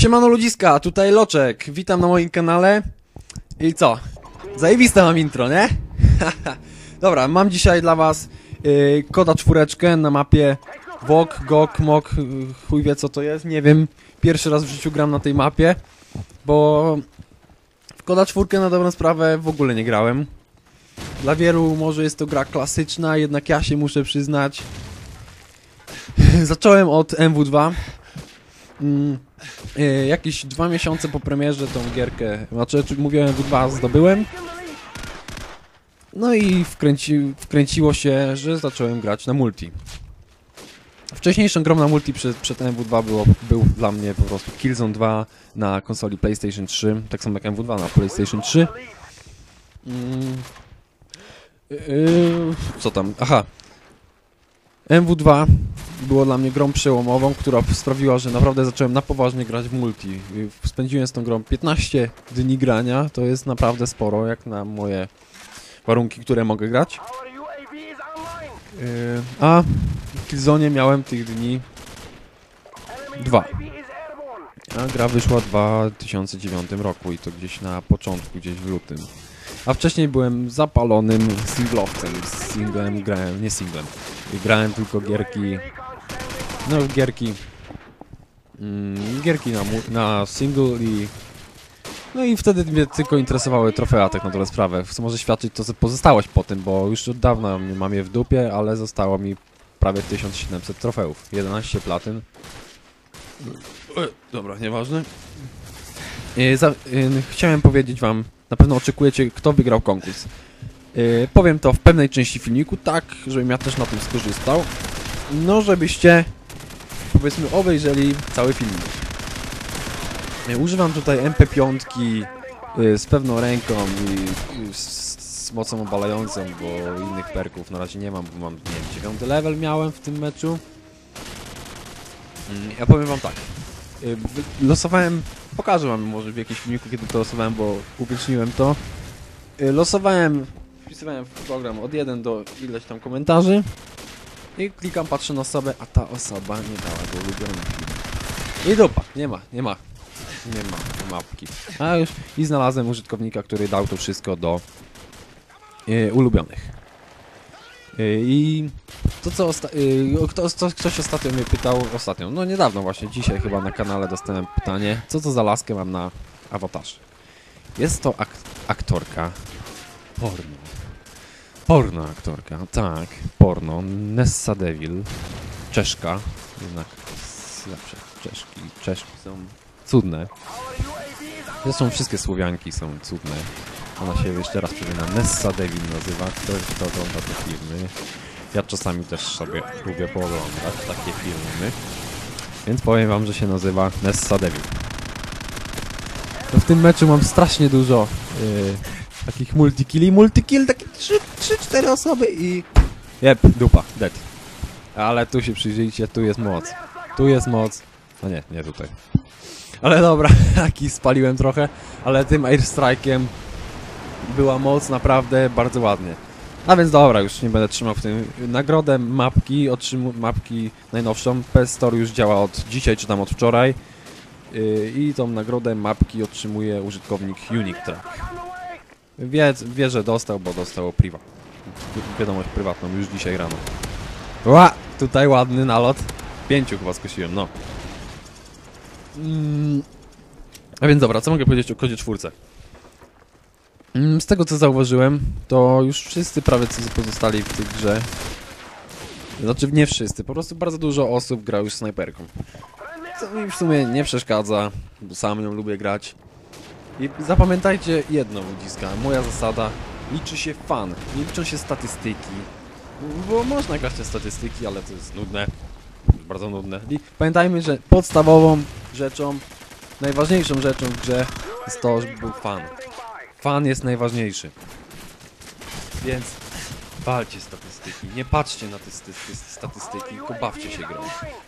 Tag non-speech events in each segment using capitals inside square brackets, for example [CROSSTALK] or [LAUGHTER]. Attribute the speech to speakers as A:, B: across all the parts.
A: Siemano ludziska, tutaj Loczek, witam na moim kanale. I co? Zajebiste mam intro, nie? [LAUGHS] Dobra, mam dzisiaj dla was yy, koda czwóreczkę na mapie. Wok, Gok, Mok, chuj wie co to jest, nie wiem. Pierwszy raz w życiu gram na tej mapie Bo w koda czwórkę na dobrą sprawę w ogóle nie grałem. Dla wielu może jest to gra klasyczna, jednak ja się muszę przyznać. [LAUGHS] Zacząłem od MW2 mm, y, Jakieś dwa miesiące po premierze tą gierkę, znaczy czy mówiłem MW2 zdobyłem No i wkręci, wkręciło się, że zacząłem grać na multi Wcześniejszą grą na multi przed, przed MW2 było, był dla mnie po prostu Killzone 2 na konsoli PlayStation 3, tak samo jak MW2 na PlayStation 3 mm. Yy, co tam? Aha. MW2 było dla mnie grą przełomową, która sprawiła, że naprawdę zacząłem na poważnie grać w multi. Spędziłem z tą grą 15 dni grania, to jest naprawdę sporo, jak na moje warunki, które mogę grać. Yy, a w Killzone miałem tych dni dwa. A gra wyszła w 2009 roku i to gdzieś na początku, gdzieś w lutym. A wcześniej byłem zapalonym singlowcem. Singlem grałem, nie singlem. Grałem tylko gierki. No, gierki. Mm, gierki na, na single i. No i wtedy mnie tylko interesowały trofea, tak na dobrą sprawę. Co może świadczyć to, że pozostałość po tym, bo już od dawna mam je w dupie, ale zostało mi prawie 1700 trofeów. 11 platyn. E, Dobra, nieważne. E, e, chciałem powiedzieć wam, na pewno oczekujecie, kto wygrał konkurs. Yy, powiem to w pewnej części filmiku, tak, żebym ja też na tym skorzystał. No, żebyście, powiedzmy, obejrzeli cały filmik. Yy, używam tutaj MP5 yy, z pewną ręką i z, z mocą obalającą, bo innych perków na razie nie mam, bo mam, nie wiem, dziewiąty level miałem w tym meczu. Mm, Ja powiem wam tak. Wy- Losowałem, pokażę wam może w jakimś filmiku, kiedy to losowałem, bo uwieczniłem to. Y, Losowałem, wpisywałem w program od 1 do ileś tam komentarzy i klikam, patrzę na osobę, a ta osoba nie dała do ulubionych. I dupa, nie ma, nie ma, nie ma mapki. A już i znalazłem użytkownika, który dał to wszystko do y, ulubionych. Y, I to co osta- y, kto, co, ktoś ostatnio mnie pytał, ostatnio, no niedawno właśnie, dzisiaj chyba na kanale dostałem pytanie, co to za laskę mam na awatarze. Jest to ak aktorka porno. Porno aktorka, tak, porno. Nessa Devil, Czeszka, jednak zawsze Czeszki, Czeszki są cudne. Zresztą wszystkie Słowianki są cudne. Ona się jeszcze raz przypomina, Nessa Devil nazywa, ktoś kto ogląda te filmy. Ja czasami też sobie lubię pooglądać takie filmy. Więc powiem wam, że się nazywa Nessa Devil. No w tym meczu mam strasznie dużo yy, takich multikilli. Multikill, takie 3-4 osoby i... Jep, dupa, dead. Ale tu się przyjrzyjcie, tu jest moc. Tu jest moc. No nie, nie tutaj. Ale dobra, [LAUGHS] taki spaliłem trochę, ale tym airstrike'iem była moc naprawdę bardzo ładnie. A więc dobra, już nie będę trzymał w tym. Nagrodę mapki, otrzymu mapki najnowszą. PS Store już działa od dzisiaj, czy tam od wczoraj. Yy, I tą nagrodę mapki otrzymuje użytkownik Unique Track. Wie, wie, że dostał, bo dostał priwa. Wi- Wiadomość prywatną już dzisiaj rano. Ła! Tutaj ładny nalot. Pięciu chyba skosiłem, no. Mm. A więc dobra, co mogę powiedzieć o kodzie czwórce? Mm, Z tego co zauważyłem, to już wszyscy prawie co pozostali w tej grze. Znaczy nie wszyscy, po prostu bardzo dużo osób gra już snajperką. Co mi w sumie nie przeszkadza, bo sam ją lubię grać. I zapamiętajcie jedno, ludziska, moja zasada, liczy się fan, nie liczą się statystyki. Bo można grać te statystyki, ale to jest nudne, bardzo nudne. I pamiętajmy, że podstawową rzeczą, najważniejszą rzeczą w grze jest to, żeby był fan. Fan jest najważniejszy. Więc walcie statystyki, nie patrzcie na te sty- sty- statystyki, tylko bawcie się grą.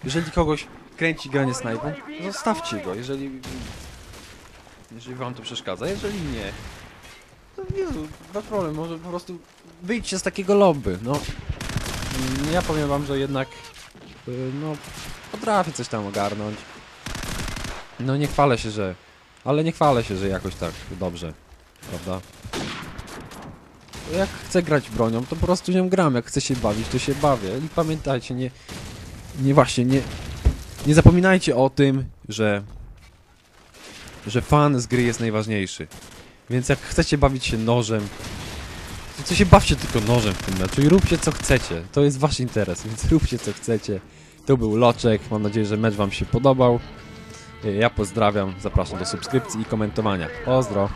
A: Jeżeli kogoś kręci granie snajpą, zostawcie go, jeżeli jeżeli wam to przeszkadza, jeżeli nie, to Jezu, bez problem, może po prostu wyjdźcie z takiego lobby, no. Mm, Ja powiem wam, że jednak, y, no, potrafię coś tam ogarnąć. No nie chwalę się, że... Ale nie chwalę się, że jakoś tak dobrze. Prawda? Jak chcę grać bronią, to po prostu nią gram. Jak chcę się bawić, to się bawię. I pamiętajcie, nie... Nie właśnie, nie... Nie zapominajcie o tym, że... Że fan z gry jest najważniejszy. Więc jak chcecie bawić się nożem, to, się bawcie tylko nożem w tym meczu i róbcie co chcecie. To jest wasz interes, [LAUGHS] więc róbcie co chcecie. To był Loczek. Mam nadzieję, że mecz wam się podobał. Ja pozdrawiam, zapraszam do subskrypcji i komentowania. Pozdro!